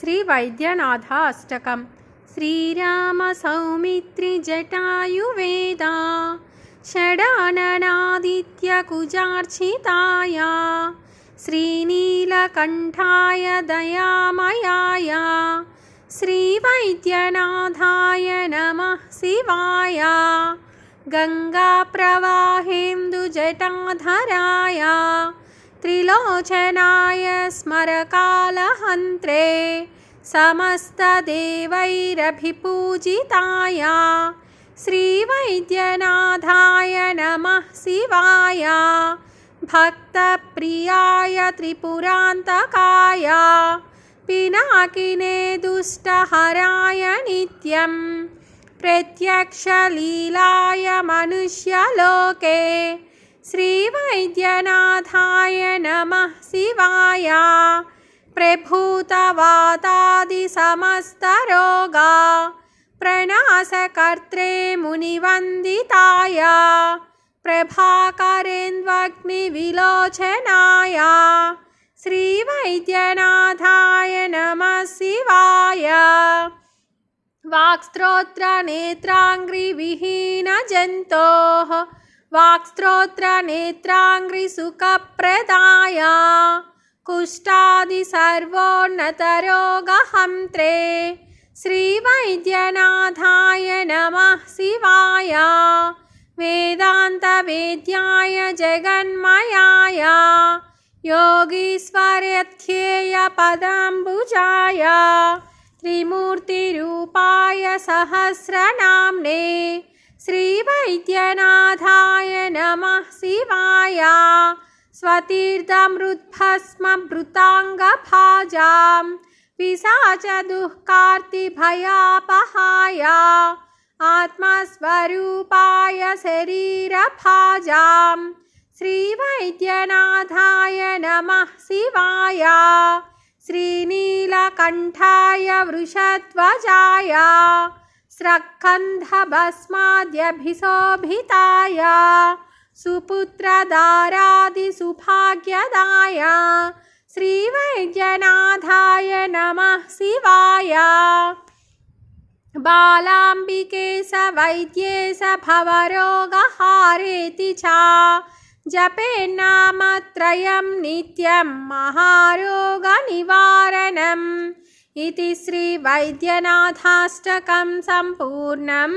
श्रीवैद्यनाथ अष्टकं श्रीरामसौमित्रिजटायुवेदा षडाननादित्यकुजार्चिताया श्रीनीलकण्ठाय दयामयाय श्रीवैद्यनाथाय नमः शिवाय गङ्गाप्रवाहेन्दुजटाधराय त्रिलोचनाय स्मरकालहन्त्रे समस्तदेवैरभिपूजिताय श्रीवैद्यनाथाय नमः शिवाय भक्तप्रियाय त्रिपुरान्तकाय पिनाकिने दुष्टहराय नित्यं प्रत्यक्षलीलाय मनुष्यलोके श्रीवैद्यनाथाय नमः शिवाय। प्रभूतवातादिसमस्तरोगा। प्रणाशकर्त्रे मुनिवन्दिताय। प्रभाकरेन्द्वग्निविलोचनाय। श्रीवैद्यनाथाय नमः शिवाय। वाक्स्त्रोत्रनेत्राङ्घ्रिविहीनजन्तोः वाक्स्त्रोत्रनेत्राङ्घ्रिसुखप्रदाय कुष्ठादिसर्वोन्नतरोगहन्त्रे श्रीवैद्यनाथाय नमः शिवाय वेदान्तवेद्याय जगन्मयाय योगीश्वरध्येयपदाम्बुजाय त्रिमूर्तिरूपाय सहस्रनाम्ने श्रीवैद्यनाथाय नमः शिवाय। स्वतीर्थमृद्भस्मभृताङ्गभाजां पिशाचदुःखार्तिभयापहाय। आत्मस्वरूपाय शरीरभाजां श्रीवैद्यनाथाय नमः शिवाय। श्रीनीलकण्ठाय वृषध्वजाय स्रक्कन्धभस्माद्यभिशोभिताय सुपुत्रदारादिसुभाग्यदाय श्रीवैद्यनाथाय नमः शिवाय। बालाम्बिके स वैद्ये स भवरोगहारेति च जपेन्नामत्रयं नित्यं महारोगनिवारणम् इति श्रीवैद्यनाथाष्टकं सम्पूर्णम्